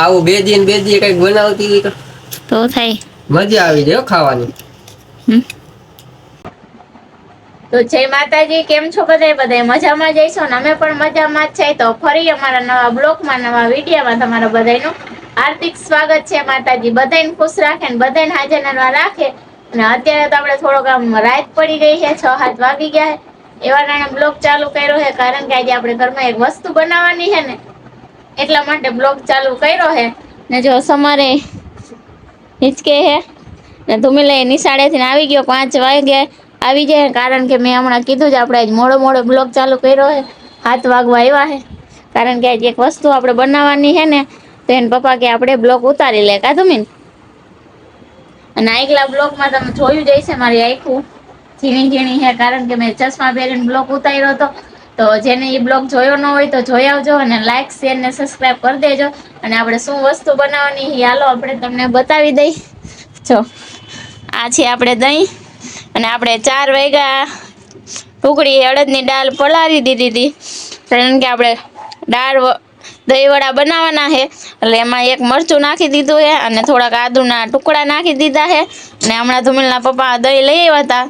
આવું બે દી ને બે દી કંઈક બનાવતી હોય તો તો થાય. મજા આવી જાય ખાવાની. તો જય માતાજી કેમ છો બધા બધા મજામાં જઈશો ને? અમે પણ મજામાં જ છે. તો ફરી અમારા નવા બ્લોગમાં નવા વિડીયોમાં તમારા બધાનું હાર્દિક સ્વાગત છે માતાજી. બધાને ખુશ રાખે ને બધાને હાજર રાખે. અને અત્યારે તો આપણે થોડોક આમ રાત પડી ગઈ છે છ હાથ વાગી ગયા છે. એવા નાણે બ્લોગ ચાલુ કર્યો છે કારણ કે આજે આપણે ઘરમાં એક વસ્તુ બનાવવાની છે ને એટલા માટે બ્લોગ ચાલુ કર્યો હે. ને જો સમારે હિચકે હે, ને ધુમિલે નિશાળેથી આવી ગયો પાંચ વાગે આવી જાય કારણ કે મેં હમણાં કીધું જ આપણે મોડો મોડો બ્લોગ ચાલુ કર્યો હે, હાથ વાગવા આવ્યા હે. કારણ કે આજે એક વસ્તુ આપણે બનાવવાની હે ને, તો એને પપ્પા કે આપણે બ્લોગ ઉતારી લે, કા ધુમિન અને આગલા બ્લોગમાં તમે જોયું જ હશે મારી આખું. ઝીણી ઝીણી હે, કારણ કે મેં ચશ્મા પહેરીને બ્લોગ ઉતાર્યો હતો. તો જેને એ બ્લોગ જોયો ન હોય તો જોઈ આવજો અને લાઈક શેર ને સબસ્ક્રાઇબ કરી દેજો. અને આપણે શું વસ્તુ બનાવવાની હાલો આપણે તમને બતાવી દઈ. જો, આ છે આપણે દહીં. અને આપણે ચાર વાગ્યા ટુકડી અડદની દાળ પલાળી દીધી હતી. કારણ કે આપણે દાળ દહીંવડા બનાવવાના છે. એટલે એમાં એક મરચું નાખી દીધું છે અને થોડાક આદુના ટુકડા નાખી દીધા છે. અને હમણાં ધુમિલના પપ્પા દહીં લઈ આવ્યા હતા.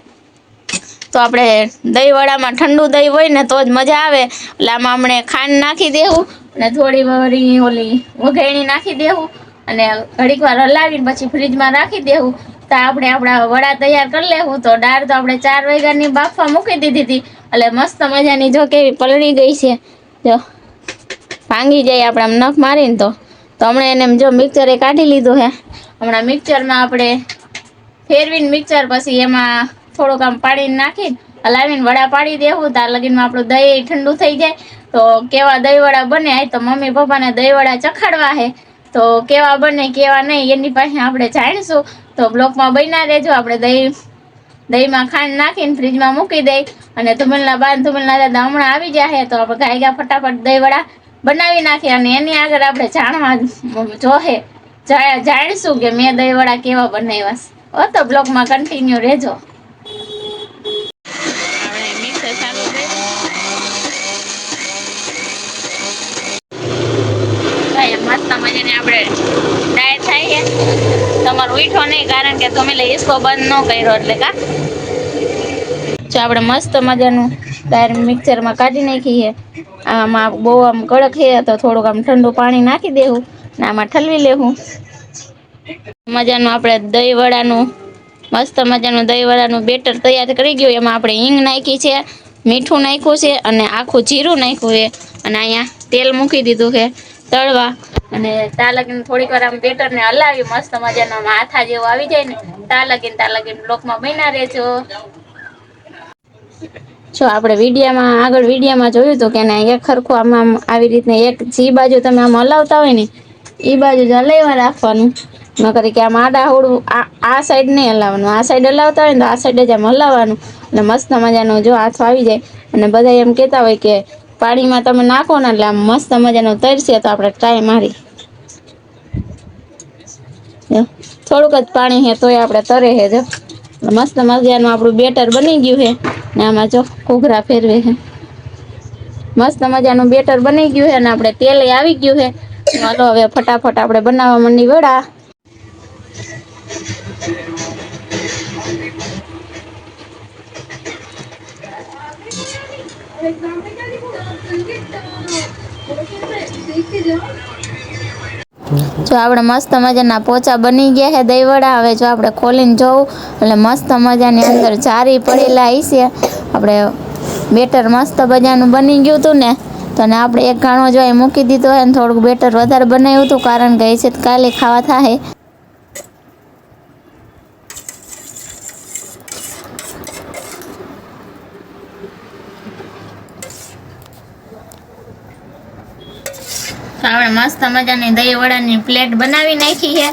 તો આપણે દહીં વડામાં ઠંડુ દહીં હોય ને તો જ મજા આવે. એટલે આમાં આપણે ખાંડ નાખી દેવું અને થોડી વળી ઓલી વઘાણી નાખી દેવું અને ઘડીક વાર હલાવીને પછી ફ્રીજમાં રાખી દેવું. તો આપણે આપણા વડા તૈયાર કરી લેવું. તો દાળ તો આપણે ચાર વાગ્યાની બાફવા મૂકી દીધી હતી. એટલે મસ્ત મજાની જો કેવી પલળી ગઈ છે. જો, ભાંગી જાય આપણે આમ નખ મારીને તો. તો હમણાં એને જો મિક્સરે કાઢી લીધું છે હમણાં મિક્સરમાં આપણે ફેરવીને મિક્સર પછી એમાં થોડુંક આમ પાણી નાખીને હલાવીને વડા પાડી દેવું. તાર લગીનમાં આપણું દહીં ઠંડુ થઈ જાય. તો કેવા દહીં વડા બને તો મમ્મી પપ્પાને દહીં વડા ચખાડવા હે. તો કેવા બને, કેવા નહીં, એની પાસે આપણે જાણીશું. તો બ્લોકમાં બન્યા રહેજો. આપણે દહીં, દહીંમાં ખાંડ નાખીને ફ્રીજમાં મૂકી દઈ. અને ધુમલના બાદ ધુમલના દાદા હમણાં આવી જાય તો આપણે ગાય ગયા ફટાફટ દહીં વડા બનાવી નાખીએ અને એની આગળ આપણે જાણવા જોહે જાણીશું કે મેં દહીં વડા કેવા બનાવ્યા ઓ તો બ્લોકમાં કન્ટિન્યુ રહેજો આપણે મિક્સર ચાલુ મજાની આપણે ડાયટ થાય છે. તમારું ઉઠો નહીં, કારણ કે તમે હિસકો બંધ ન કર્યો એટલે કા? જો આપણે મસ્ત મજાનું ડાયર મિક્સરમાં કાઢી નાખીએ આમાં બહુ આમ કડક છે, તો થોડુંક આમ ઠંડુ પાણી નાખી દેવું ને આમાં ઠલવી લેવું. મજાનું આપણે દહીં વડાનું મસ્ત મજાનું દહીં વડાનું બેટર તૈયાર કરી ગયું. એમાં આપણે હિંગ નાખી છે, મીઠું નાખ્યું છે અને આખું જીરું નાખ્યું છે. અને અહીંયા તેલ મૂકી દીધું છે. તળવા. અને તા લગીને થોડીક વાર આમ બેટરને હલાવી, મસ્ત મજાનો હાથા જેવું આવી જાય ને ત્યાં લગીને ત્યાં લગીને બ્લોકમાં બન્યા રહેજો. જો આપણે વિડીયામાં, આગળ વિડીયામાં જોયું હતું કે ના એક ખરખું આમ આમ આવી રીતને એક જે બાજુ તમે આમ હલાવતા હોય ને એ બાજુ જ હલાવવા રાખવાનું. ન કરી કે આમ આડા હોડું, આ સાઈડ નહીં હલાવવાનું. આ સાઈડ હલાવતા હોય ને તો આ સાઈડ જ આમ હલાવવાનું. અને મસ્ત મજાનું જો હાથ આવી જાય. અને બધા એમ કહેતા હોય કે પાણીમાં તમે નાખો ને એટલે આમ મસ્ત મજાનું તરશે તો આપણે ટ્રાય મારી. થોડુંક જ પાણી છે તોય આપણે તરે છે, જો. મસ્ત મજાનું આપણું બેટર બની ગયું છે. ને આમાં જો ઘૂઘરા ફેરવે છે. મસ્ત મજાનું બેટર બની ગયું છે અને આપણે તેલ આવી ગયું છે. ચાલો હવે ફટાફટ આપણે બનાવવા માંડી વડા. જો આપણે મસ્ત મજાના પોચા બની ગયા છે દહીં હવે જો આપણે ખોલીને જોવું, એટલે મસ્ત મજાની અંદર ચારી પડેલા હશે આપણે બેટર મસ્ત મજાનું બની ગયું હતું ને, તો ને આપણે એક ગાણો જો મૂકી દીધો હોય ને થોડુંક બેટર વધારે બનાવ્યું હતું કારણ કે એ છે કાલે ખાવા થાય તો આપણે મસ્ત મજાની દહીં વડાની પ્લેટ બનાવી નાખી છે.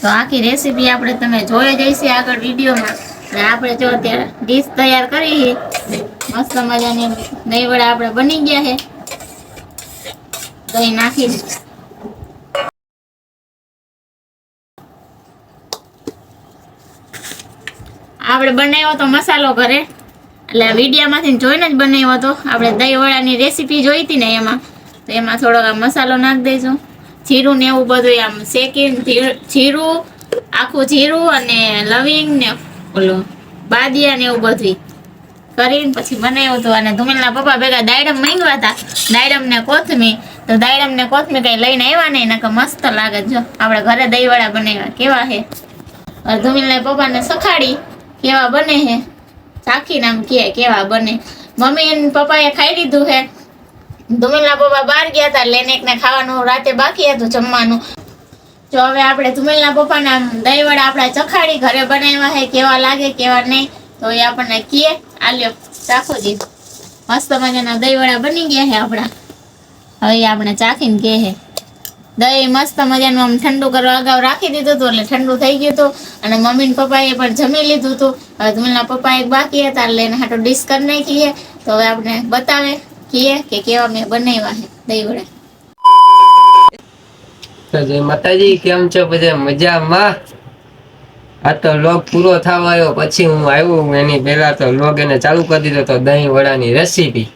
તો આખી રેસીપી આપણે તમે જોઈ જઈશું આગળ વિડીયોમાં. આપણે જો અત્યારે ડીશ તૈયાર કરી છે. મસ્ત મજાની દહીં વડા આપણે બની ગયા છે. દહીં નાખી આપણે બનાવ્યો તો મસાલો ઘરે. એટલે વિડીયામાંથી જોઈને જ બનાવ્યો હતો આપણે દહીં વડાની રેસીપી જોઈ હતી ને એમાં. તો એમાં થોડોક મસાલો નાખી દેજો. જીરું ને એવું બધું આમ શેકીને જીરું, આખું જીરું અને લવિંગ ને ઓલું બાદિયા ને એવું બધું કરીને પછી બનાવ્યું હતું. અને ધુમેલના પપ્પા ભેગા દાયડમ માંગ્યા હતા. દાયડમ ને કોથમી તો દાયડમ ને કોથમી કઈ લઈને આવ્યા નહીં, નકર મસ્ત લાગે જો, આપણે ઘરે દહીંવડા બનાવ્યા. કેવા હે ધુમિલના પપ્પાને સખાડી કેવા બને હે ચાખીને આમ કે કેવા બને. મમ્મી અને પપ્પાએ ખાઈ લીધું હે ધુમેલના પપ્પા બહાર ગયા હતા એટલે એને એકને ખાવાનું રાતે બાકી હતું જમવાનું. જો હવે આપણે ધુમેલના પપ્પાને દહીંવડા આપણે ચખાડી ઘરે બનાવ્યા હે, કેવા લાગે, કેવા નહીં, તો એ આપણને કીએ આલ્યો ચાખો મસ્ત મજાના દહીંવડા બની ગયા હે આપણા. હવે આપણે ચાખીને કહે હે. દહીં મસ્ત મજાનું આમ ઠંડુ કરવા અગાઉ રાખી દીધું હતું, એટલે ઠંડુ થઈ ગયું હતું. અને મમ્મી ને પપ્પાએ પણ જમી લીધું હતું. હવે ધુમેલના પપ્પા એક બાકી હતા, એટલે એને હાટો ડીશ કરી નાખી છે તો હવે આપણે બતાવે કીએ કે કેવા મેં બનાવ્યા છે દહીંવડા. તો જય માતાજી, કેમ છો બધા? મજામાં? આ તો લોગ પૂરો થવા આવ્યો. પછી હું આવ્યો એની પહેલા તો લોગ એને ચાલુ કરી દીધો તો દહીં વડાની રેસીપી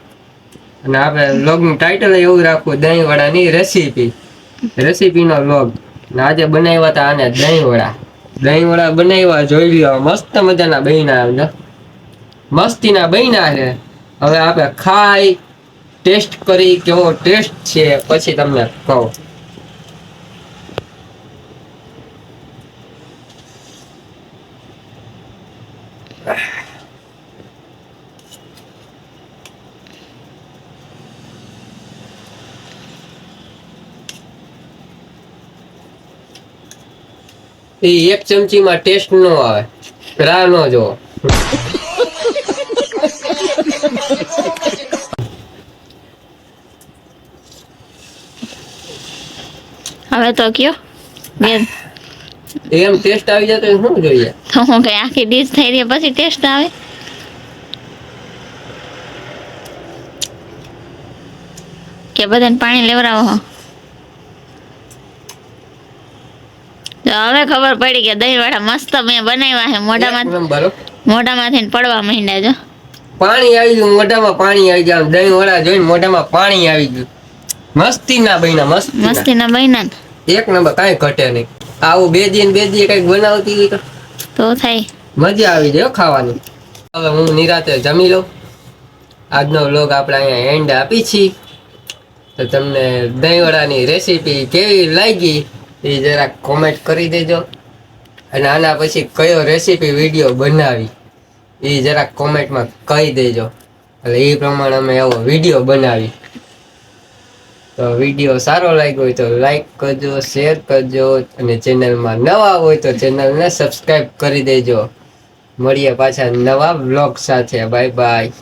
અને આપણે લોગનું ટાઇટલ એવું રાખવું દહીં વડાની રેસીપી રેસીપીનો લોગ. ને આજે બનાવ્યા હતા આને દહીં વડા દહીં વડા બનાવ્યા, જોઈ લ્યો, મસ્ત મજાના બહેના મસ્તીના બહેના છે. હવે આપણે ખાઈ ટેસ્ટ કરી કેવો ટેસ્ટ છે, પછી તમને કહો. એક ચમચીમાં ટેસ્ટ નો આવે. રાહ નો જોવો હવે તો કયો? બેન. એમ ટેસ્ટ આવી જાય તો શું જોઈએ? તો હું કઈ આખી ડીશ થઈ રહી પછી ટેસ્ટ આવે. કે બધાને પાણી લેવડાવો હવે ખબર પડી કે દહીં વાળા મસ્ત મેં બનાવ્યા છે મોઢામાં. મોઢામાંથી પડવા માંડ્યા જો. પાણી આવી ગયું મોઢામાં પાણી આવી ગયા. દહીં વડા જોઈને મોઢામાં પાણી આવી ગયું. મસ્તી ના બહેના મસ્તી ના બન્યા ને એક નંબર કાંઈ ઘટે નહીં. આવું બે દી બે દી કંઈક બનાવતી હોય તો. તો થાય. મજા આવી જાય ખાવાની. હવે હું નિરાતે જમી લઉં. આજનો વ્લોગ આપણે અહીંયા એન્ડ આપી છીએ. તો તમને દહીંવડાની રેસીપી કેવી લાગી એ જરાક કોમેન્ટ કરી દેજો. અને આના પછી કયો રેસીપી વીડિયો બનાવી એ જરાક કોમેન્ટમાં કહી દેજો. એટલે એ પ્રમાણે અમે એવો વીડિયો બનાવી. તો વીડિયો સારો લાગ્યો હોય તો લાઈક કરજો શેર કરજો અને ચેનલમાં નવા હોય તો ચેનલને સબસ્ક્રાઈબ કરી દેજો. મળીએ પાછા નવા વ્લોગ સાથે. Bye bye